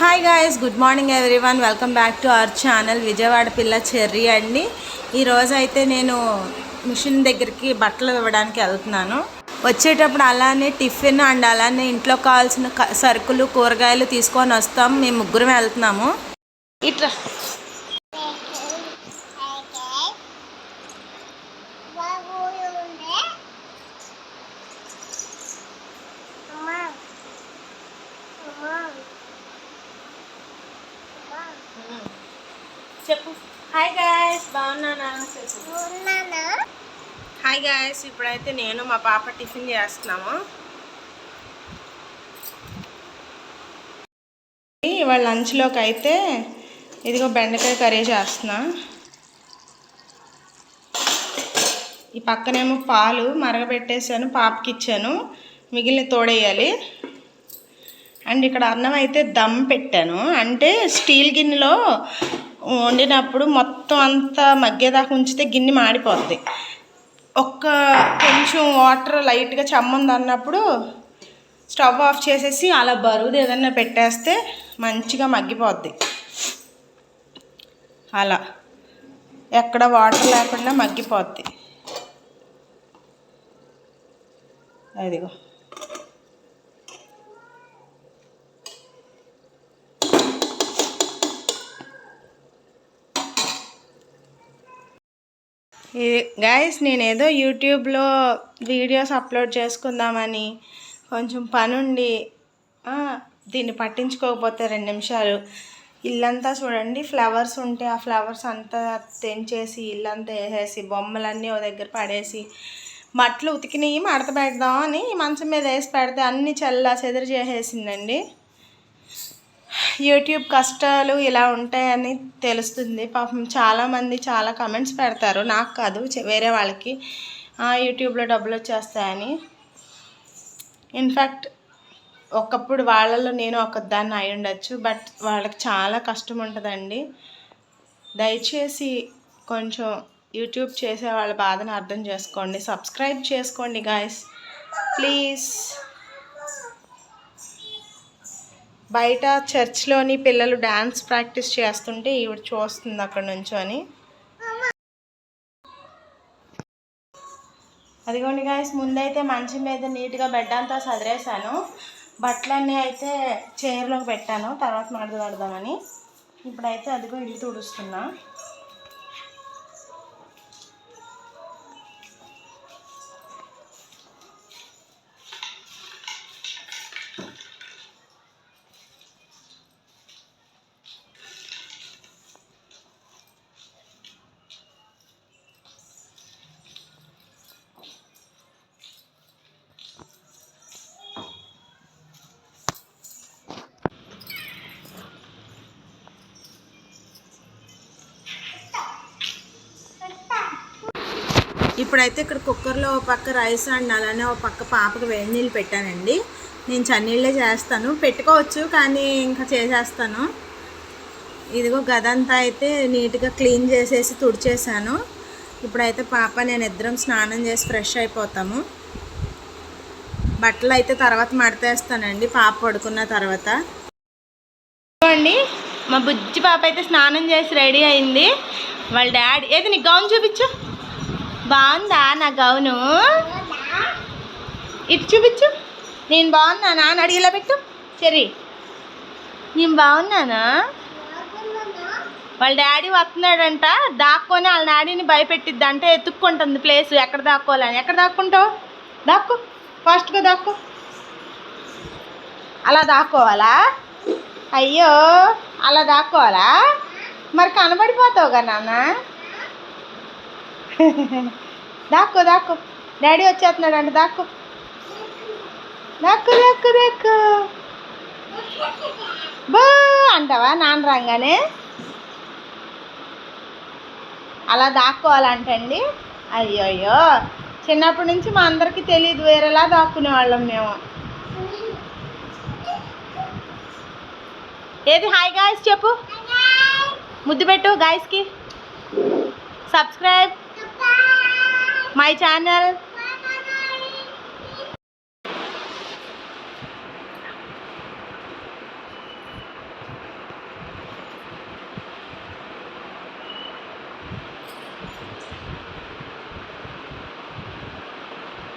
Hi guys good morning everyone welcome back to our channel Vijayawada పిల్ల Cherry అండి. ఈరోజు అయితే నేను మిషన్ దగ్గరికి బట్టలు ఇవ్వడానికి వెళ్తున్నాను. వచ్చేటప్పుడు అలానే టిఫిన్ అండ్ అలానే ఇంట్లో కావాల్సిన సరుకులు కూరగాయలు తీసుకొని వస్తాం. మేము ముగ్గురం వెళ్తున్నాము. ఇట్లా చెప్పు. హాయ్ గాయస్ బాగున్నానా? చెప్పు హాయ్ గాయస్ ఇప్పుడైతే నేను మా పాప టిఫిన్ చేస్తున్నాము. ఇవాళ లంచ్లోకి అయితే ఇదిగో బెండకాయ కర్రీ చేస్తున్నా. ఈ పక్కనేమో పాలు మరగబెట్టేసాను పాపకి ఇచ్చాను. మిగిలిన తోడేయాలి. అండ్ ఇక్కడ అన్నం అయితే దమ్ పెట్టాను. అంటే స్టీల్ గిన్నెలో వండినప్పుడు మొత్తం అంతా మగ్గేదాకా ఉంచితే గిన్నె మాడిపోద్ది. ఒక్క కొంచెం వాటర్ లైట్గా చమ్మంది అన్నప్పుడు స్టవ్ ఆఫ్ చేసేసి అలా బరువుది ఏదన్నా పెట్టేస్తే మంచిగా మగ్గిపోద్ది. అలా. ఎక్కడ వాటర్ లేకుండా మగ్గిపోద్ది. అదిగో. గాయస్ నేనేదో యూట్యూబ్లో వీడియోస్ అప్లోడ్ చేసుకుందామని కొంచెం పనుండి దీన్ని పట్టించుకోకపోతే రెండు నిమిషాలు. ఇల్లంతా చూడండి ఫ్లవర్స్ ఉంటే ఆ ఫ్లవర్స్ అంతా తెంచేసి ఇల్లంతా వేసేసి బొమ్మలన్నీ ఓ దగ్గర పడేసి మట్లు ఉతికినవి మడత పెడదాం అని మంచం మీద వేసి పెడితే అన్ని చల్ల చెదిరి చేసేసిందండి. యూట్యూబ్ కష్టాలు ఇలా ఉంటాయని తెలుస్తుంది. పాపం చాలామంది చాలా కమెంట్స్ పెడతారు. నాకు కాదు వేరే వాళ్ళకి. "ఆ, యూట్యూబ్లో డబ్బులు వచ్చేస్తాయని. ఇన్ఫ్యాక్ట్ ఒకప్పుడు వాళ్ళలో నేను ఒకదాన్ని అయి ఉండొచ్చు. బట్ వాళ్ళకి చాలా కష్టం ఉంటుందండి. దయచేసి కొంచెం యూట్యూబ్ చేసే వాళ్ళ బాధను అర్థం చేసుకోండి. సబ్స్క్రైబ్ చేసుకోండి గాయస్ ప్లీజ్ బయట చర్చ్లోని పిల్లలు డ్యాన్స్ ప్రాక్టీస్ చేస్తుంటే ఈవిడ చూస్తుంది అక్కడ నుంచొని అదిగోండి గాయస్ ముందైతే మంచం మీద నీట్గా బెడ్ అంతా సదిరేశాను. బట్టలన్నీ అయితే చైర్లోకి పెట్టాను. తర్వాత మడత కడదామని ఇప్పుడైతే అదిగో ఇల్లు తుడుస్తున్నా. ఇప్పుడైతే ఇక్కడ కుక్కర్లో ఒక పక్క రైస్ అండ్ అలానే ఒక పక్క పాపకు వేడి నీళ్ళు పెట్టానండి. నేను చన్నీళ్ళే చేస్తాను. పెట్టుకోవచ్చు కానీ ఇంకా చేసేస్తాను. ఇదిగో గదంతా అయితే నీట్గా క్లీన్ చేసేసి తుడిచేసాను ఇప్పుడైతే పాప నేను ఇద్దరం స్నానం చేసి ఫ్రెష్ అయిపోతాము. బట్టలు అయితే తర్వాత మడతేస్తానండి. పాప పడుకున్న తర్వాత. అండి మా బుజ్జి పాప అయితే స్నానం చేసి రెడీ అయింది. వాళ్ళ డాడీ ఏది నీకు గౌన్ చూపించు. బాగుందా నా గౌను? ఇటు చూపించు. నేను బాగున్నానా? అని అడిగేలా పెట్టు. సరే నేను బాగున్నానా? వాళ్ళ డాడీ వస్తున్నాడంట. దాక్కొని వాళ్ళ డాడీని భయపెట్టిద్ది అంటే ఎత్తుక్కుంటుంది ప్లేస్. ఎక్కడ దాక్కోవాలని. ఎక్కడ దాక్కుంటావు? దాక్కు. ఫాస్ట్గా దాక్కు. అలా దాక్కోవాలా? అయ్యో అలా దాక్కోవాలా? మరి కనబడిపోతావు కదా నాన్న? దాక్కో దాక్కో. డాడీ వచ్చేస్తున్నాడు అంటే దాక్కో. దాక్కు దాక్కు దాక్కు. బా అంటావా? నాన్న రాగానే. అలా దాక్కోవాలంటండి. అయ్యో అయ్యో చిన్నప్పటి నుంచి మా అందరికీ తెలియదు వేరేలా దాక్కునే వాళ్ళం మేము. ఏది? హాయ్ గాయస్ చెప్పు. ముద్దు పెట్టు గాయస్కి. సబ్స్క్రైబ్. మై ఛానల్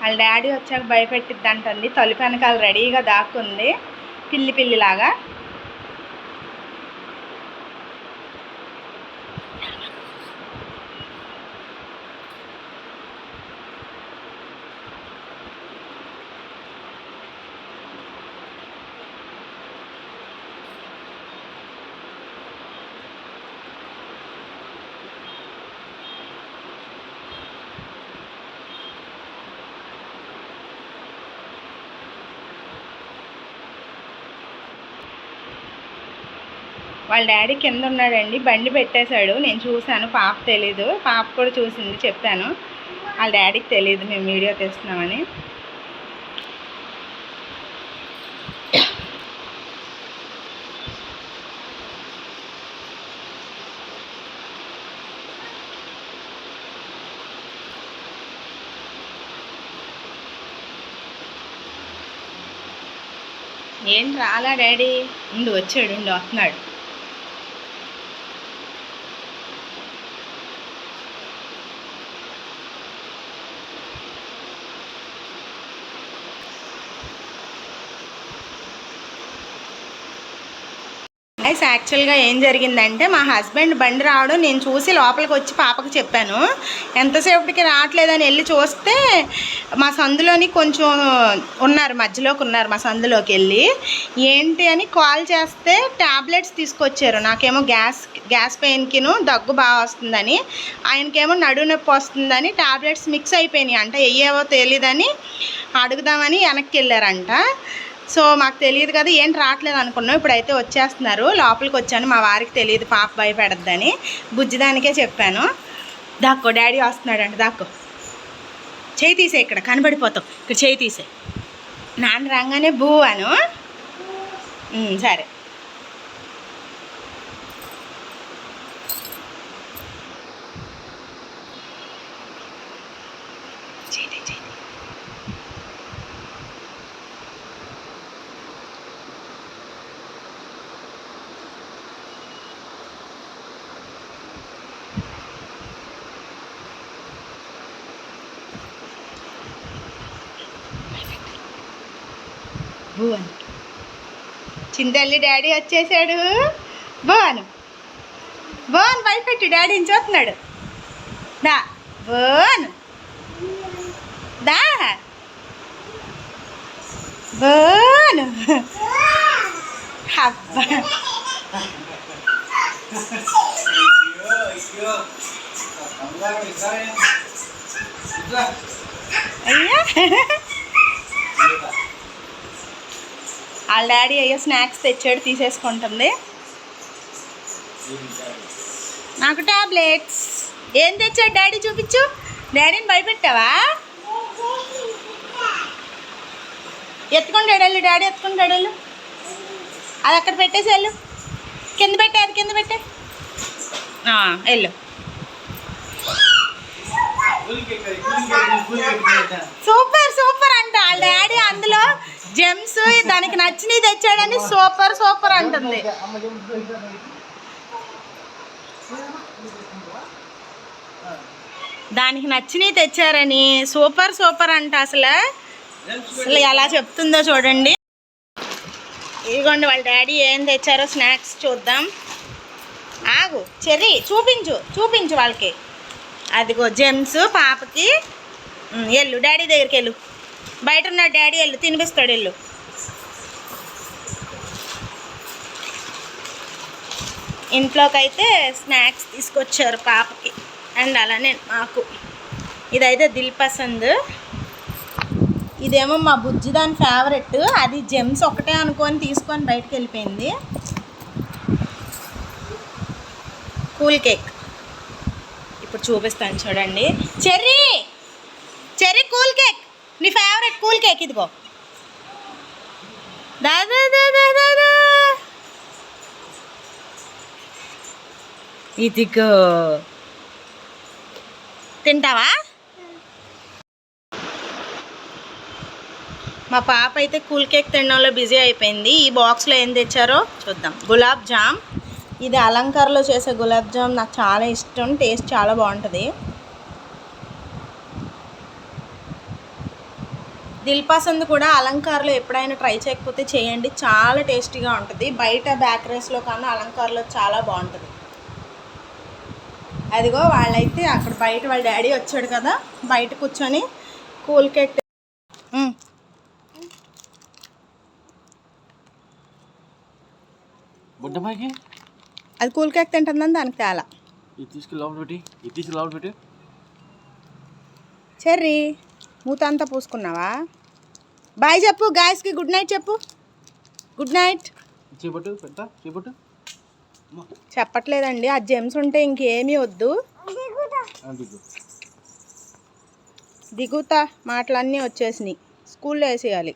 వాళ్ళ డాడీ వచ్చాక భయపెట్టిద్ది అంటుంది తలుపు వెనకాల రెడీగా దాక్కుంది. పిల్లి పిల్లిలాగా. వాళ్ళ డాడీ కింద ఉన్నాడండి. బండి పెట్టేశాడు. నేను చూశాను. పాప తెలీదు. పాప కూడా చూసింది. చెప్పాను. వాళ్ళ డాడీకి తెలియదు మేము వీడియో తీస్తున్నామని. ఏం రాలా డాడీ? ఉండు వచ్చాడు. ఉండు వస్తున్నాడు. గైస్ యాక్చువల్గా ఏం జరిగిందంటే మా హస్బెండ్ బండి రావడం నేను చూసి లోపలికి వచ్చి పాపకు చెప్పాను. ఎంతసేపటికి రావట్లేదని వెళ్ళి చూస్తే మా సందులోని కొంచెం ఉన్నారు మధ్యలోకి ఉన్నారు మా సందులోకి వెళ్ళి. ఏంటి అని కాల్ చేస్తే ట్యాబ్లెట్స్ తీసుకొచ్చారు. నాకేమో గ్యాస్ గ్యాస్ పెయిన్కిను దగ్గు బాగా వస్తుందని ఆయనకేమో నడు నొప్పి వస్తుందని ట్యాబ్లెట్స్ మిక్స్ అయిపోయినాయి. అంట ఏవో తెలియదని అడుగుదామని వెనక్కి వెళ్ళారంట. సో మాకు తెలియదు కదా ఏం రావట్లేదు అనుకున్నాం. ఇప్పుడైతే వచ్చేస్తున్నారు. లోపలికి వచ్చాను. మా వారికి తెలియదు పాప భయపెడద్దని. బుజ్జిదానికే చెప్పాను. దాక్కో డాడీ వస్తున్నాడంట దాక్కో. చేయి తీసే ఇక్కడ కనబడిపోతావు ఇక్కడ చేయి తీసే నాన్న రాగానే బూ అను. సరే. భువన్. చింతల్లి డాడీ వచ్చేసాడు. భువన్. భువన్ భయపెట్టి డాడీని చూస్తున్నాడు దా భువన్. దా. భువన్. అబ్బా. అయ్యా. వాళ్ళ డాడీ అయ్యో స్నాక్స్ తెచ్చాడు తీసేసుకుంటుంది. నాకు టాబ్లెట్స్. ఏం తెచ్చాడు డాడీ చూపించు. డాడీని భయపెట్టావా? ఎత్తుకుంటాడు వెళ్ళు డాడీ ఎత్తుకుంటాడు వెళ్ళు. అది అక్కడ పెట్టేసి వెళ్ళు. కింద పెట్టే అది కింద పెట్టే. వెళ్ళు. సూపర్ సూపర్ అంట. వాళ్ళ డాడీ అందులో జెమ్స్ దానికి నచ్చినవి తెచ్చాడని సూపర్ సూపర్ అంటుంది. దానికి నచ్చినవి తెచ్చారని సూపర్ సూపర్ అంట అసలు. అసలు ఎలా చెప్తుందో చూడండి. ఇదిగోండి వాళ్ళ డాడీ ఏం తెచ్చారో స్నాక్స్ చూద్దాం. ఆగు చెర్రీ చూపించు చూపించు వాళ్ళకి. అదిగో జెమ్స్ పాపకి. వెళ్ళు డాడీ దగ్గరికి వెళ్ళు. బయట ఉన్న డాడీ వెళ్ళు తినిపిస్తాడు వెళ్ళు. ఇంట్లోకి అయితే స్నాక్స్ తీసుకొచ్చారు పాపకి. అండ్ అలానే మాకు. ఇదైతే దిల్ పసంద్ ఇదేమో మా బుజ్జి దాని ఫేవరెట్ అది జెమ్స్ ఒకటే అనుకొని తీసుకొని బయటకు వెళ్ళిపోయింది. Cool cake. ఇప్పుడు చూపిస్తాను చూడండి. చెర్రీ! నీ ఫేవరెట్ కూల్ కేక్ ఇదిగో. దా ఇదిగో. తింటావా? మా పాప అయితే కూల్ కేక్ తినడంలో బిజీ అయిపోయింది. ఈ బాక్స్లో ఏం తెచ్చారో చూద్దాం. గులాబ్ జామ్. ఇది అలంకారలో చేసే గులాబ్ జామ్. నాకు చాలా ఇష్టం. టేస్ట్ చాలా బాగుంటుంది. దిల్ పసంద్ కూడా అలంకార్లో ఎప్పుడైనా ట్రై చేయకపోతే చేయండి. చాలా టేస్టీగా ఉంటుంది. బయట బేకరీస్లో కన్నా అలంకార్లో చాలా బాగుంటుంది. అదిగో వాళ్ళైతే అక్కడ బయట వాళ్ళ డాడీ వచ్చాడు కదా. బయట కూర్చొని కూల్. బుడ్డమ్మాయికి అది కూల్ కేక్ తింటుందని దానికి తేలా. చెర్రీ మూత అంతా పూసుకున్నావా? బాయ్ చెప్పు గాయస్కి గుడ్ నైట్ చెప్పు. గుడ్ నైట్ చేపట్టు పెడతా చేపట్టు. చెప్పట్లేదండి ఆ జెమ్స్ ఉంటే ఇంకేమీ వద్దు. దిగు. దిగుతా మాటలన్నీ వచ్చేసినాయి. స్కూల్లో వేసేయాలి.